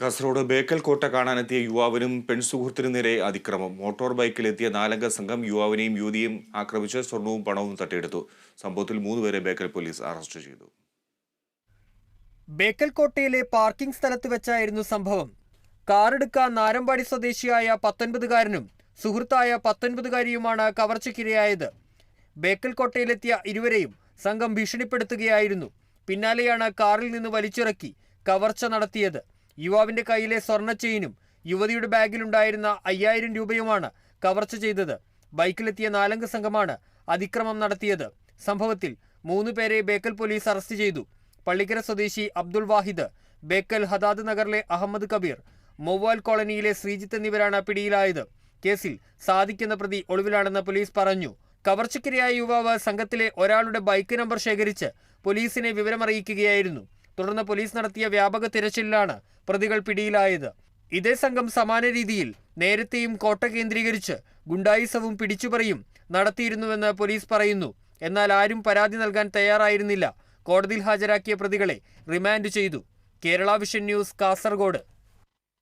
കാസർഗോഡ് ബേക്കൽ കോട്ട കാണാനെത്തിയ യുവാവിനും പെൺസുഹൃത്തിനും നേരെ അതിക്രമം. മോട്ടോർ ബൈക്കിലെത്തിയ നാലംഗ സംഘം യുവാവിനെയും യുവതിയും ആക്രമിച്ച് സ്വർണവും പണവും തട്ടിയെടുത്തു. സംഭവത്തിൽ മൂന്നുപേരെ ബേക്കൽ പോലീസ് അറസ്റ്റ് ചെയ്തു. ബേക്കൽ കോട്ടയിലെ പാർക്കിംഗ് സ്ഥലത്ത് വെച്ചായിരുന്നു സംഭവം. കാറെടുക്കാൻ നാരമ്പാടി സ്വദേശിയായ പത്തൊൻപതുകാരനും സുഹൃത്തായ പത്തൊൻപതുകാരിയുമാണ് കവർച്ചയ്ക്കിരയായത്. ബേക്കൽ കോട്ടയിലെത്തിയ ഇരുവരെയും സംഘം ഭീഷണിപ്പെടുത്തുകയായിരുന്നു. പിന്നാലെയാണ് കാറിൽ നിന്ന് വലിച്ചിറക്കി കവർച്ച നടത്തിയത്. യുവാവിന്റെ കയ്യിലെ സ്വർണ ചെയിനും യുവതിയുടെ ബാഗിലുണ്ടായിരുന്ന അയ്യായിരം രൂപയുമാണ് കവർച്ച ചെയ്തത്. ബൈക്കിലെത്തിയ നാലംഗ സംഘമാണ് അതിക്രമം നടത്തിയത്. സംഭവത്തിൽ മൂന്ന് പേരെ ബേക്കൽ പോലീസ് അറസ്റ്റ് ചെയ്തു. പള്ളിക്കര സ്വദേശി അബ്ദുൾ വാഹിദ് ബേക്കൽ ഹദാദ് നഗറിലെ അഹമ്മദ് കബീർ മൊവ്വാൽ കോളനിയിലെ ശ്രീജിത്ത് എന്നിവരാണ് പിടിയിലായത്. കേസിൽ സാധിക്കുന്ന പ്രതി ഒളിവിലാണെന്ന് പോലീസ് പറഞ്ഞു. കവർച്ചക്കിരയായ യുവാവ് സംഘത്തിലെ ഒരാളുടെ ബൈക്ക് നമ്പർ ശേഖരിച്ച് പോലീസിനെ വിവരമറിയിക്കുകയായിരുന്നു. തുടർന്ന് പോലീസ് നടത്തിയ വ്യാപക തിരച്ചിലിലാണ് പ്രതികൾ പിടിയിലായത്. ഇതേ സംഘം സമാന രീതിയിൽ നേരത്തെയും കോട്ട കേന്ദ്രീകരിച്ച് ഗുണ്ടായിസവും പിടിച്ചുപറിയും നടത്തിയിരുന്നുവെന്ന് പോലീസ് പറയുന്നു. എന്നാൽ ആരും പരാതി നൽകാൻ തയ്യാറായിരുന്നില്ല. കോടതിയിൽ ഹാജരാക്കിയ പ്രതികളെ റിമാൻഡ് ചെയ്തു. Kerala Vision News Kasaragod.